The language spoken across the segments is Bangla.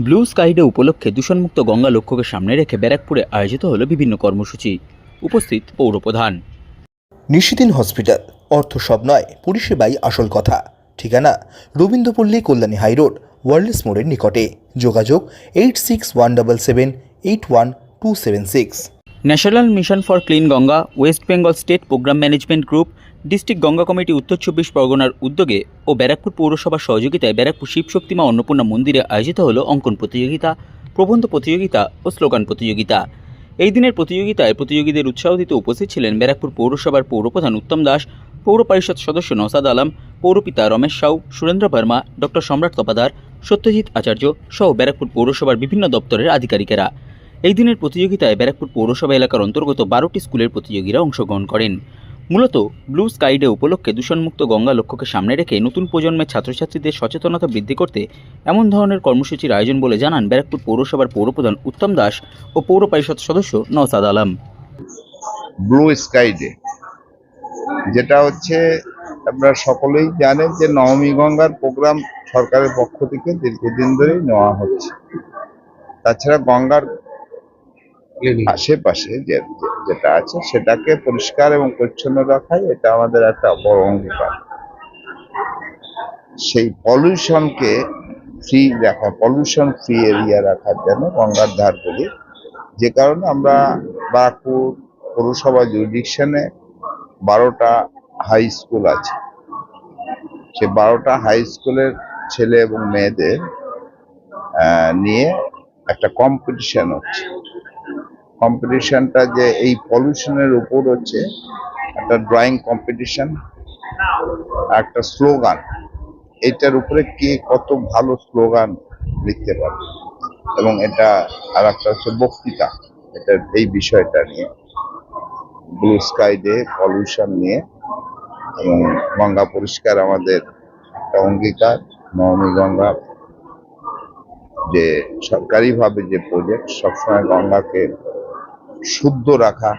ব্লু স্কাই ডে উপলক্ষে দূষণমুক্ত গঙ্গা লক্ষ্যকে সামনে রেখে ব্যারাকপুরে আয়োজিত হলো বিভিন্ন কর্মসূচি। উপস্থিত পৌরপ্রধান। নিশিদিন হসপিটাল অর্থ সব নয় পরিষেবাই আসল কথা। ঠিকানা রবীন্দ্রপল্লী কল্যাণী হাইরোড ওয়ার্ল্ডস মোড়ের নিকটে। যোগাযোগ eight six one double seven eight one two seven six. National mission for clean Ganga west Bengal state programme management group district Ganga committee উত্তর চব্বিশ পরগনার উদ্যোগে ও ব্যারাকপুর পৌরসভার সহযোগিতায় ব্যারাকপুর শিবশক্তিমা অন্নপূর্ণা মন্দিরে আয়োজিত হলো অঙ্কন প্রতিযোগিতা, প্রবন্ধ প্রতিযোগিতা ও স্লোগান প্রতিযোগিতা। এই দিনের প্রতিযোগিতায় প্রতিযোগীদের উৎসাহ দিতে উপস্থিত ছিলেন ব্যারাকপুর পৌরসভার পৌরপ্রধান উত্তম দাস, পৌর পরিষদ সদস্য নসাদ আলম, পৌরপিতা রমেশ সাউ, সুরেন্দ্র বর্মা ডক্টর সম্রাট তপাদার, সত্যজিৎ আচার্য সহ ব্যারাকপুর পৌরসভার বিভিন্ন দপ্তরের আধিকারিকেরা। এই দিনের প্রতিযোগিতায় ব্যারাকপুর পৌরসভা এলাকার অন্তর্গত বারোটি স্কুলের প্রতিযোগীরা অংশগ্রহণ করেন। মূলত ব্লু স্কাই ডে উপলক্ষে দূষণমুক্ত গঙ্গা লক্ষ্যকে সামনে রেখে নতুন প্রজন্মের ছাত্রছাত্রীদের সচেতনতা বৃদ্ধি করতে এমন ধরনের কর্মসূচির আয়োজন বলে জানান ব্যারাকপুর পৌরসভার পৌরপ্রধান উত্তম দাস ও পৌর পরিষদ সদস্য Naushad Alam. Blue sky day যেটা হচ্ছে আপনারা সকলেই জানেন যে নবমী গঙ্গার প্রোগ্রাম সরকারের পক্ষ থেকে দীর্ঘদিন ধরেই নেওয়া হচ্ছে। তাছাড়া গঙ্গার আশেপাশে যে যেটা আছে সেটাকে পরিষ্কার এবং পরিচ্ছন্ন রাখাই এটা আমাদের একটা বড় অঙ্গীকার। সেই পলিউশনকে ফ্রি রাখা পলিউশন ফ্রি এরিয়া রাখার জন্য গঙ্গার ধারগুলি, যে কারণে আমরা বারাকপুর পৌরসভা জুরিডিকশনে বারোটা হাই স্কুল আছে। সে বারোটা হাই স্কুলের ছেলে এবং মেয়েদের নিয়ে একটা কম্পিটিশন হচ্ছে। কম্পিটিশনটা যে এই পলিউশনের উপর হচ্ছে একটা ড্রয়িং কম্পিটিশন একটা স্লোগান এটার উপরে কে কত ভালো স্লোগান লিখতে পারে? এবং এটা আর একটা হচ্ছে বক্তৃতা। এটা এই বিষয়টা নিয়ে। ব্লু স্কাই ডে পলিউশন নিয়ে। এবং গঙ্গা পরিষ্কার আমাদের একটা অঙ্গীকার নবমী গঙ্গা। যে সরকারিভাবে যে প্রজেক্ট সবসময় গঙ্গাকে শুদ্ধ রাখা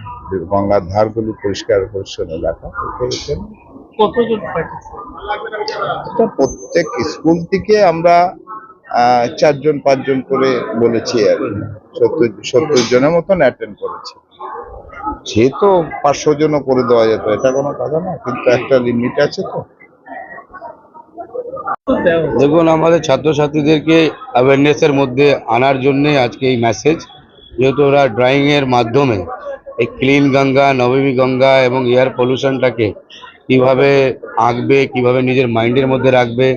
গঙ্গার ধারগুলি পরিষ্কার পরিচ্ছন্ন রাখা এটা প্রত্যেক স্কুল থেকে আমরা আহ, চারজন পাঁচজন করে বলেছি আর কি। সত্তর সত্তর জনের মতন অ্যাটেন্ড করেছে। সে তো পাঁচশো জনও করে দেওয়া যেত এটা কোনো কথা না কিন্তু একটা লিমিট আছে তো। দেখুন আমাদের ছাত্রছাত্রীদেরকে অ্যাওয়ারনেসের মধ্যে আনার জন্যে আজকে এই মেসেজ যেহেতু ওরা ড্রয়িংয়ের মাধ্যমে এই ক্লিন গঙ্গা, নবমী গঙ্গা এবং এয়ার পলিউশনটাকে কীভাবে আঁকবে, কীভাবে নিজের মাইন্ডের মধ্যে রাখবে,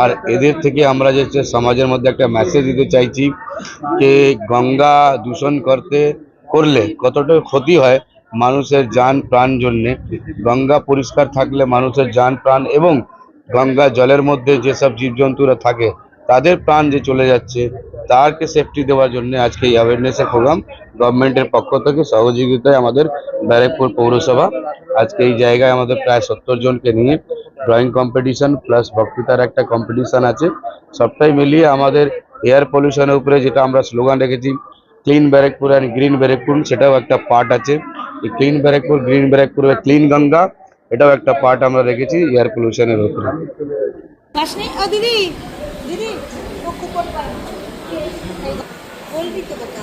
আর এদের থেকে আমরা যে সমাজের মধ্যে একটা মেসেজ দিতে চাইছি যে গঙ্গা দূষণ করতে, করলে কতটা ক্ষতি হয় মানুষের যান প্রাণ জন্যে। গঙ্গা পরিষ্কার থাকলে মানুষের যান প্রাণ এবং গঙ্গা জলের মধ্যে যেসব জীবজন্তুরা থাকে তাদের প্রাণ যে চলে যাচ্ছে, তারকে সেফটি দেওয়ার জন্য আজকে এই অ্যাওয়ারনেসের প্রোগ্রাম গভর্নমেন্টের পক্ষ থেকে সহযোগিতায় আমাদের ব্যারাকপুর পৌরসভা আজকে এই জায়গায় আমাদের প্রায় সত্তর জনকে নিয়ে ড্রয়িং কম্পিটিশন প্লাস বক্তৃতার একটা কম্পিটিশন আছে। সবটাই মিলিয়ে আমাদের এয়ার পলিউশনের উপরে যেটা আমরা স্লোগান রেখেছি clean Barrackpore and green Barrackpore, সেটাও একটা পার্ট আছে। এই clean Barrackpore green Barrackpore clean Ganga, এটাও একটা পার্ট আমরা রেখেছি এয়ার পলিউশনের উপরে। আসনি ও দিদি ও কুপন বলবি তো কথা।